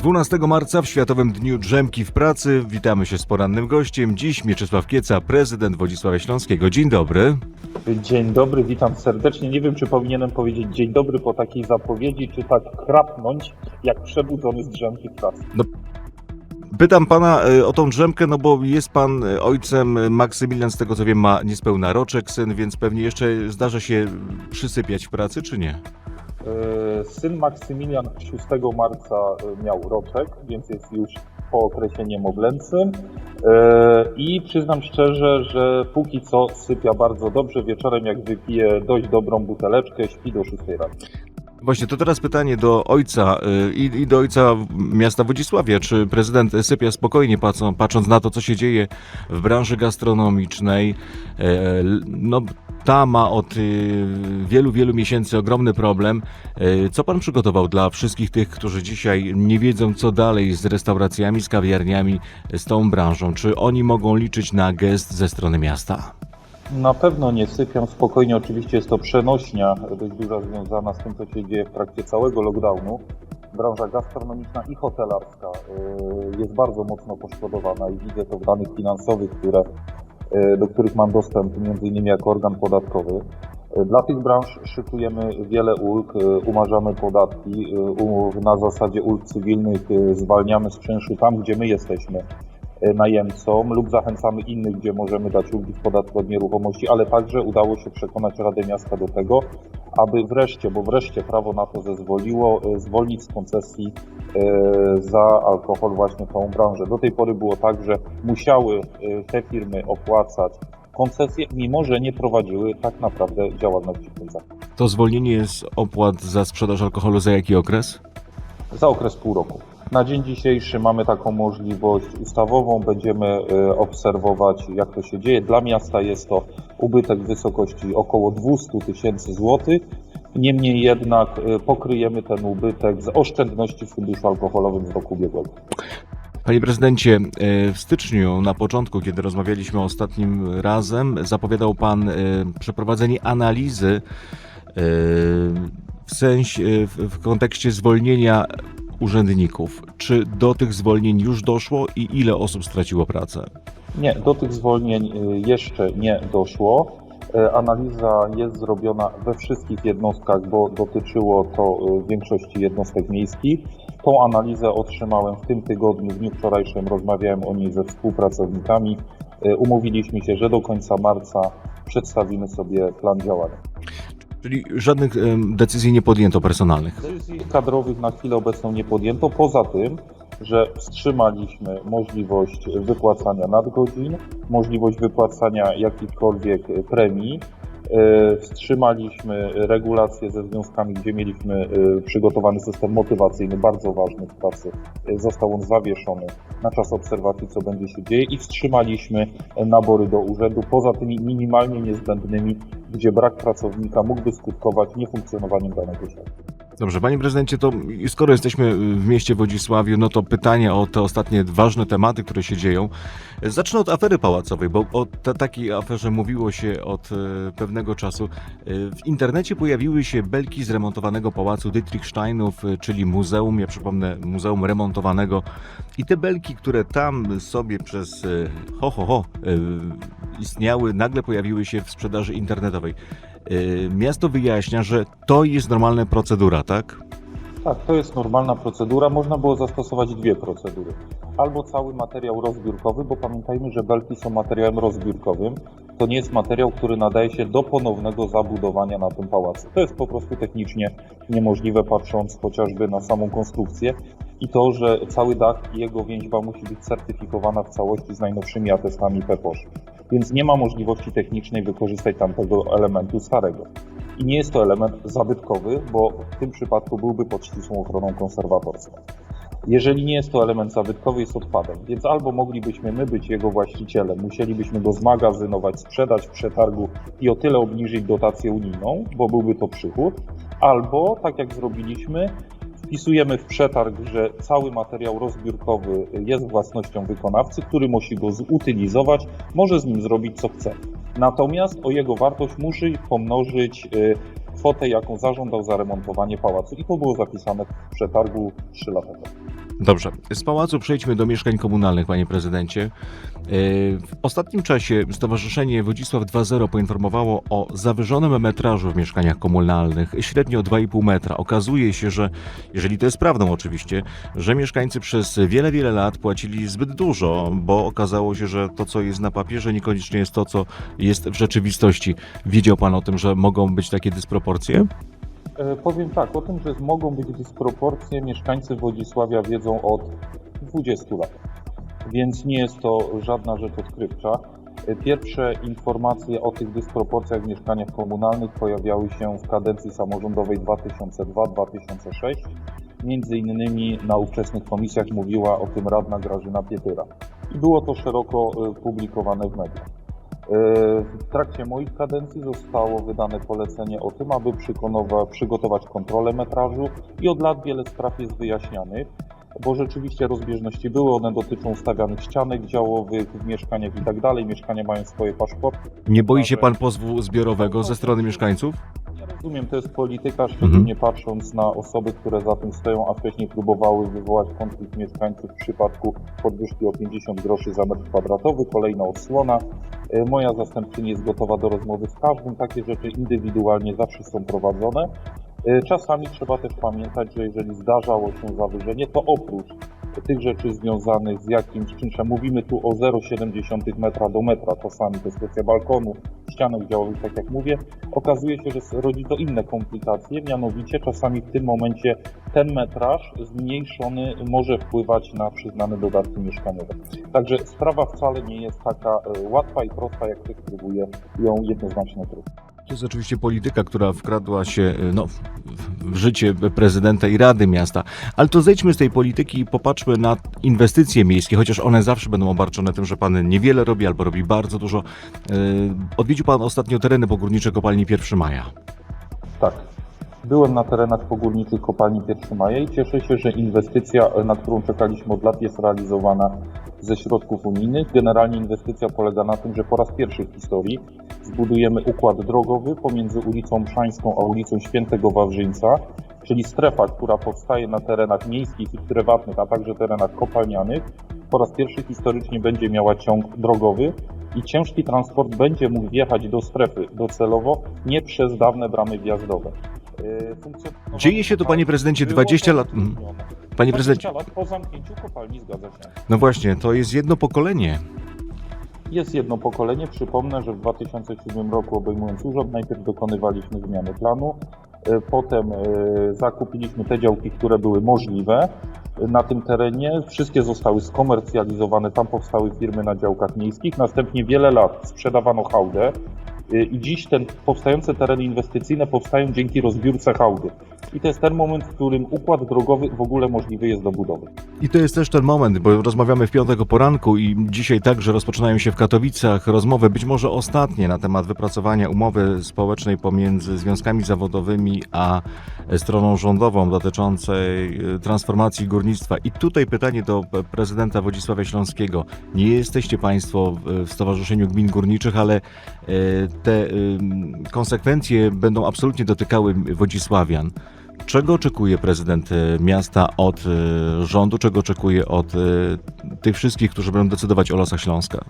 12 marca w Światowym Dniu Drzemki w Pracy witamy się z porannym gościem. Dziś Mieczysław Kieca, prezydent Wodzisława Śląskiego. Dzień dobry. Dzień dobry, witam serdecznie. Nie wiem, czy powinienem powiedzieć dzień dobry po takiej zapowiedzi, czy tak chrapnąć, jak przebudzony z drzemki w pracy. Pytam pana e, o tą drzemkę, no bo jest pan e, ojcem. Maksymilian, z tego co wiem, ma niespełna roczek syn, więc pewnie jeszcze zdarza się przysypiać w pracy, czy nie? Yy, Syn Maksymilian 6 marca yy, miał roczek, więc jest już po okresie niemowlęcym. Yy, I przyznam szczerze, że póki co sypia bardzo dobrze. Wieczorem, jak wypije dość dobrą buteleczkę, śpi do 6 rano. Właśnie, to teraz pytanie do ojca e, i, do ojca miasta Wodzisławia. Czy prezydent sypia spokojnie, patrzą, patrząc na to, co się dzieje w branży gastronomicznej? E, No, ta ma od e, wielu, wielu miesięcy ogromny problem. E, Co pan przygotował dla wszystkich tych, którzy dzisiaj nie wiedzą, co dalej z restauracjami, z kawiarniami, z tą branżą? Czy oni mogą liczyć na gest ze strony miasta? Na pewno nie sypią spokojnie. Oczywiście jest to przenośnia dość duża związana z tym, co się dzieje w trakcie całego lockdownu. Branża gastronomiczna i hotelarska y, jest bardzo mocno poszkodowana i widzę to w danych finansowych, które, y, do których mam dostęp innymi jako organ podatkowy. Y, Dla tych branż szykujemy wiele ulg, y, umarzamy podatki, na zasadzie ulg cywilnych zwalniamy z czynszu tam, gdzie my jesteśmy najemcom lub zachęcamy innych, gdzie możemy dać ulgi w podatku od nieruchomości, ale także udało się przekonać Radę Miasta do tego, aby wreszcie, bo wreszcie prawo na to zezwoliło, y, zwolnić z koncesji y, za alkohol właśnie tą branżę. Do tej pory było tak, że musiały te firmy opłacać koncesje, mimo że nie prowadziły tak naprawdę działalności w tym zakresie. To zwolnienie jest opłat za sprzedaż alkoholu za jaki okres? za okres pół roku. Na dzień dzisiejszy mamy taką możliwość ustawową, będziemy e, obserwować jak to się dzieje. Dla miasta jest to ubytek w wysokości około 200 tysięcy złotych. Niemniej jednak e, pokryjemy ten ubytek z oszczędności w funduszu alkoholowym z roku ubiegłego. Panie prezydencie, e, w styczniu, na początku, kiedy rozmawialiśmy ostatnim razem, zapowiadał pan przeprowadzenie analizy w sensie, w kontekście zwolnienia urzędników. Czy do tych zwolnień już doszło i ile osób straciło pracę? Nie, do tych zwolnień y, jeszcze nie doszło. E, Analiza jest zrobiona we wszystkich jednostkach, bo dotyczyło to y, większości jednostek miejskich. Tą analizę otrzymałem w tym tygodniu, w dniu wczorajszym rozmawiałem o niej ze współpracownikami. E, Umówiliśmy się, że do końca marca przedstawimy sobie plan działania. Czyli żadnych decyzji nie podjęto personalnych. Decyzji kadrowych na chwilę obecną nie podjęto, poza tym, że wstrzymaliśmy możliwość wypłacania nadgodzin, możliwość wypłacania jakichkolwiek premii, wstrzymaliśmy regulacje ze związkami, gdzie mieliśmy e, przygotowany system motywacyjny, bardzo ważny w pracy. E, Został on zawieszony na czas obserwacji, co będzie się dzieje i wstrzymaliśmy e, nabory do urzędu, poza tymi minimalnie niezbędnymi, gdzie brak pracownika mógłby skutkować niefunkcjonowaniem danego sektora. Dobrze, panie prezydencie, to skoro jesteśmy w mieście Wodzisławiu, no to pytanie o te ostatnie ważne tematy, które się dzieją. Zacznę od afery pałacowej, bo o ta, takiej aferze mówiło się od e, pewnego czasu. E, w internecie pojawiły się belki zremontowanego pałacu Dietrichsteinów, e, czyli muzeum, ja przypomnę, muzeum remontowanego. I te belki, które tam sobie przez ho, ho, ho istniały, nagle pojawiły się w sprzedaży internetowej. E, Miasto wyjaśnia, że to jest normalna procedura, tak? Tak, to jest normalna procedura. Można było zastosować dwie procedury. Albo cały materiał rozbiórkowy, bo pamiętajmy, że belki są materiałem rozbiórkowym. To nie jest materiał, który nadaje się do ponownego zabudowania na tym pałacu. To jest po prostu technicznie niemożliwe, patrząc chociażby na samą konstrukcję i to, że cały dach i jego więźba musi być certyfikowana w całości z najnowszymi atestami PEPOSZ. Więc nie ma możliwości technicznej wykorzystać tamtego elementu starego. I nie jest to element zabytkowy, bo w tym przypadku byłby pod ścisłą ochroną konserwatorską. Jeżeli nie jest to element zabytkowy, jest odpadem, więc albo moglibyśmy my być jego właścicielem, musielibyśmy go zmagazynować, sprzedać w przetargu i o tyle obniżyć dotację unijną, bo byłby to przychód, albo tak jak zrobiliśmy, wpisujemy w przetarg, że cały materiał rozbiórkowy jest własnością wykonawcy, który musi go zutylizować, może z nim zrobić co chce. Natomiast o jego wartość musi pomnożyć y, kwotę, jaką zażądał za remontowanie pałacu. I to było zapisane w przetargu 3 lata temu. Dobrze. Z pałacu przejdźmy do mieszkań komunalnych, panie prezydencie. Yy, W ostatnim czasie Stowarzyszenie Wodzisław 2.0 poinformowało o zawyżonym metrażu w mieszkaniach komunalnych, średnio 2,5 metra. Okazuje się, że, jeżeli to jest prawdą oczywiście, że mieszkańcy przez wiele, wiele lat płacili zbyt dużo, bo okazało się, że to, co jest na papierze, niekoniecznie jest to, co jest w rzeczywistości. Wiedział pan o tym, że mogą być takie dysproporcje? E, Powiem tak, o tym, że mogą być dysproporcje, mieszkańcy Wodzisławia wiedzą od 20 lat, więc nie jest to żadna rzecz odkrywcza. E, Pierwsze informacje o tych dysproporcjach w mieszkaniach komunalnych pojawiały się w kadencji samorządowej 2002-2006. Między innymi na ówczesnych komisjach mówiła o tym radna Grażyna Pietyra. I było to szeroko e, publikowane w mediach. W trakcie moich kadencji zostało wydane polecenie o tym, aby przygotowa- przygotować kontrolę metrażu i od lat wiele spraw jest wyjaśnianych, bo rzeczywiście rozbieżności były, one dotyczą stawianych ścianek działowych w mieszkaniach i tak dalej, mieszkania mają swoje paszporty. Nie boi się pan pozwu zbiorowego ze strony mieszkańców? Rozumiem, to jest polityka, szczególnie patrząc na osoby, które za tym stoją, a wcześniej próbowały wywołać konflikt mieszkańców w przypadku podwyżki o 50 groszy za metr kwadratowy, kolejna odsłona. E, Moja zastępczyni jest gotowa do rozmowy z każdym, takie rzeczy indywidualnie zawsze są prowadzone. E, Czasami trzeba też pamiętać, że jeżeli zdarzało się zawyżenie, to oprócz tych rzeczy związanych z jakimś czynszem, mówimy tu o 0,7 metra do metra, czasami to jest kwestia balkonu, ścianek działowych, tak jak mówię, okazuje się, że rodzi to inne komplikacje, mianowicie czasami w tym momencie ten metraż zmniejszony może wpływać na przyznane dodatki mieszkaniowe. Także sprawa wcale nie jest taka e, łatwa i prosta, jak ktoś próbuje ją jednoznacznie określić. To jest oczywiście polityka, która wkradła się y, no, życie prezydenta i Rady Miasta. Ale to zejdźmy z tej polityki i popatrzmy na inwestycje miejskie, chociaż one zawsze będą obarczone tym, że pan niewiele robi albo robi bardzo dużo. Y, Odwiedził pan ostatnio tereny pogórnicze kopalni 1 Maja. Tak. Byłem na terenach pogórniczych kopalni 1 Maja i cieszę się, że inwestycja, e, na którą czekaliśmy od lat, jest realizowana ze środków unijnych. Generalnie inwestycja polega na tym, że po raz pierwszy w historii zbudujemy układ drogowy pomiędzy ulicą Mszańską a ulicą Świętego Wawrzyńca, czyli strefa, która powstaje na terenach miejskich i prywatnych, a także terenach kopalnianych. Po raz pierwszy historycznie będzie miała ciąg drogowy i ciężki transport będzie mógł wjechać do strefy docelowo nie przez dawne bramy wjazdowe. Funkcjonowanie Dzieje się to, panie prezydencie, było 20 lat- Mhm. Panie 20 prezydencie, lat po zamknięciu kopalni, zgadza się. no właśnie, to jest jedno pokolenie. Jest jedno pokolenie. Przypomnę, że w 2007 roku obejmując urząd, najpierw dokonywaliśmy zmiany planu, e, potem e, zakupiliśmy te działki, które były możliwe na tym terenie. Wszystkie zostały skomercjalizowane, tam powstały firmy na działkach miejskich. Następnie wiele lat sprzedawano hałdę i dziś te powstające tereny inwestycyjne powstają dzięki rozbiórce hałdy. I to jest ten moment, w którym układ drogowy w ogóle możliwy jest do budowy. I to jest też ten moment, bo rozmawiamy w piątek o poranku i dzisiaj także rozpoczynają się w Katowicach rozmowy, być może ostatnie, na temat wypracowania umowy społecznej pomiędzy związkami zawodowymi a stroną rządową dotyczącej e, transformacji górnictwa. I tutaj pytanie do prezydenta Wodzisławia Śląskiego. Nie jesteście Państwo w- Stowarzyszeniu Gmin Górniczych, ale e, te konsekwencje będą absolutnie dotykały Wodzisławian. Czego oczekuje prezydent e, miasta od e, rządu? Czego oczekuje od e, tych wszystkich, którzy będą decydować o losach Śląska?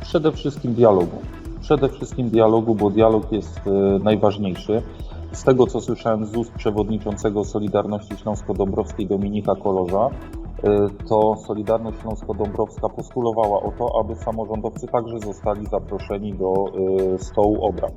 Przede wszystkim dialogu. Przede wszystkim dialogu, bo dialog jest najważniejszy. Z tego, co słyszałem z ust przewodniczącego Solidarności Śląsko-Dąbrowskiej Dominika Kolorza, to Solidarność Śląsko-Dąbrowska postulowała o to, aby samorządowcy także zostali zaproszeni do stołu obrad.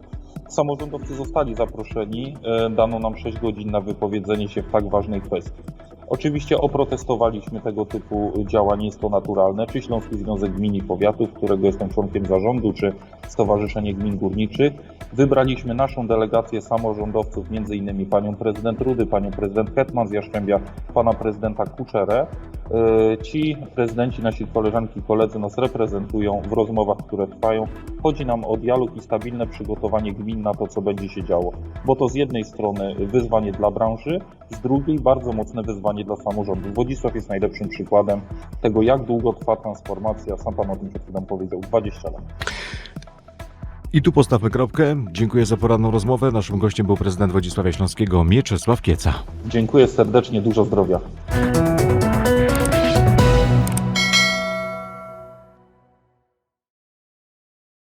Samorządowcy zostali zaproszeni, e, dano nam 6 godzin na wypowiedzenie się w tak ważnej kwestii. Oczywiście oprotestowaliśmy tego typu działanie, jest to naturalne. Czy Śląski Związek Gmin i Powiatów, którego jestem członkiem zarządu, czy Stowarzyszenie Gmin Górniczych. Wybraliśmy naszą delegację samorządowców, innymi panią prezydent Rudy, panią prezydent Hetman z Jaszczębia, pana prezydenta Kuczerę. Yy, Ci prezydenci, nasi koleżanki i koledzy nas reprezentują w rozmowach, które trwają. Chodzi nam o dialog i stabilne przygotowanie gmin na to, co będzie się działo. Bo to z jednej strony wyzwanie dla branży, z drugiej bardzo mocne wyzwanie dla samorządu. Wodzisław jest najlepszym przykładem tego, jak długo trwa transformacja. Sam pan o tym przed chwilą powiedział, 20 lat. I tu postawmy kropkę. Dziękuję za poranną rozmowę. Naszym gościem był prezydent Wodzisławia Śląskiego Mieczysław Kieca. Dziękuję serdecznie, dużo zdrowia.